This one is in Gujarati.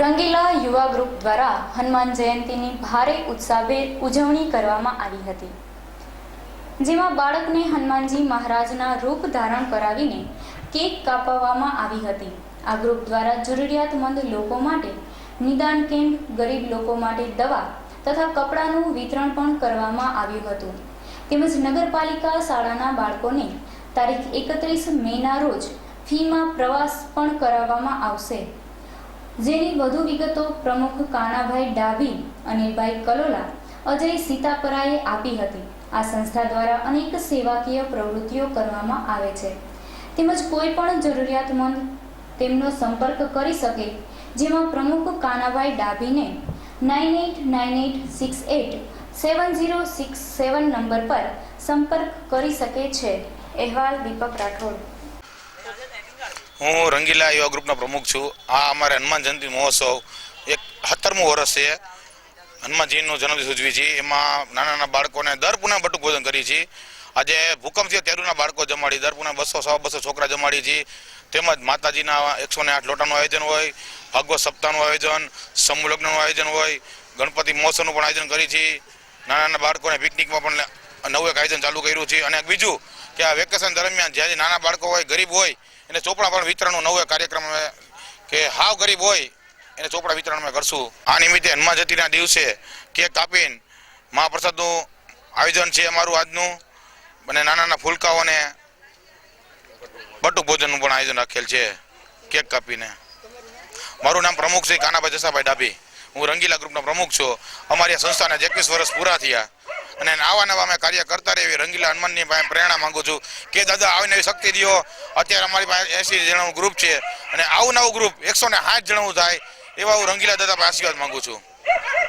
રંગીલા યુવા ગ્રુપ દ્વારા હનુમાન જયંતીની ભારે ઉત્સાહભેર ઉજવણી કરવામાં આવી હતી. જેમાં બાળકને હનુમાનજી મહારાજના રૂપ ધારણ કરાવીને કેક કાપવામાં આવી હતી. આ ગ્રુપ દ્વારા જરૂરિયાતમંદ લોકો માટે નિદાન કેમ્પ, ગરીબ લોકો માટે દવા તથા કપડાનું વિતરણ પણ કરવામાં આવ્યું હતું. તેમજ નગરપાલિકા શાળાના બાળકોને તારીખ એકત્રીસ મેના રોજ ફીમાં પ્રવાસ પણ કરાવવામાં આવશે. જેની વધુ વિગતો પ્રમુખ કાનાભાઈ ડાભી અનિલભાઈ કલોલા અજય સીતાપરાએ આપી હતી. આ સંસ્થા દ્વારા અનેક સેવાકીય પ્રવૃત્તિઓ કરવામાં આવે છે. તેમજ કોઈ પણ જરૂરિયાતમંદ તેમનો સંપર્ક કરી શકે, જેમાં પ્રમુખ Kanabhai ડાભીને nine eight nine eight six eight seven zero six seven number પર સંપર્ક કરી શકે છે. અહેવાલ દીપક રાઠોડ. હું રંગીલા યુવા ગ્રુપનો પ્રમુખ છું. આ અમારે હનુમાન જયંતિ મહોત્સવ એક સત્તરમું વર્ષ છે. હનુમાનજીનો જન્મદિવસ ઉજવી છીએ. એમાં નાના નાના બાળકોને દર પુના બટુક ભોજન કરી છીએ. આજે ભૂકંપ થયો તેરુના બાળકો જમાડી દર પુના બસો, સવા બસો છોકરા જમાડી છીએ. તેમજ માતાજીના એકસો ને આઠ લોટાનું આયોજન હોય, ભાગવત સપ્તાહનું આયોજન, સમૂહ લગ્નનું આયોજન હોય, ગણપતિ મહોત્સવનું પણ આયોજન કરી છીએ. નાના નાના બાળકોને પિકનિકમાં પણ નવું એક આયોજન ચાલુ કર્યું છે. અને બીજું કે આ વેકેશન દરમિયાન જ્યાં નાના બાળકો હોય, ગરીબ હોય એને ચોપડા પણ વિતરણનું નવો કાર્યક્રમ કે હાવ ગરીબ હોય, એને ચોપડા વિતરણ અમે કરશું. આ નિમિત્તે હનુમાન જયંતિના દિવસે કેક કાપીને મહાપ્રસાદનું આયોજન છે અમારું આજનું. અને નાના નાના ફૂલકાઓને બટુક ભોજનનું પણ આયોજન રાખેલ છે, કેક કાપીને. મારું નામ પ્રમુખ શ્રી કાનાભાઈ જસાભાઈ ડાભી. હું રંગીલા ગ્રુપનો પ્રમુખ છું. અમારી સંસ્થાને એકવીસ વર્ષ પૂરા થયા. અને આવા નવા અમે કાર્ય કરતા રહીએ. રંગીલા હનુમાનની પ્રેરણા માંગુ છું કે દાદા, આવીને શક્તિ દો અત્યારે અમારી પાસે એસી જણાનું ગ્રુપ છે. અને આવું નવું ગ્રુપ એકસો ને સાત જણાનું થાય, એવા હું રંગીલા દાદા પાસે આશીર્વાદ માંગુ છું.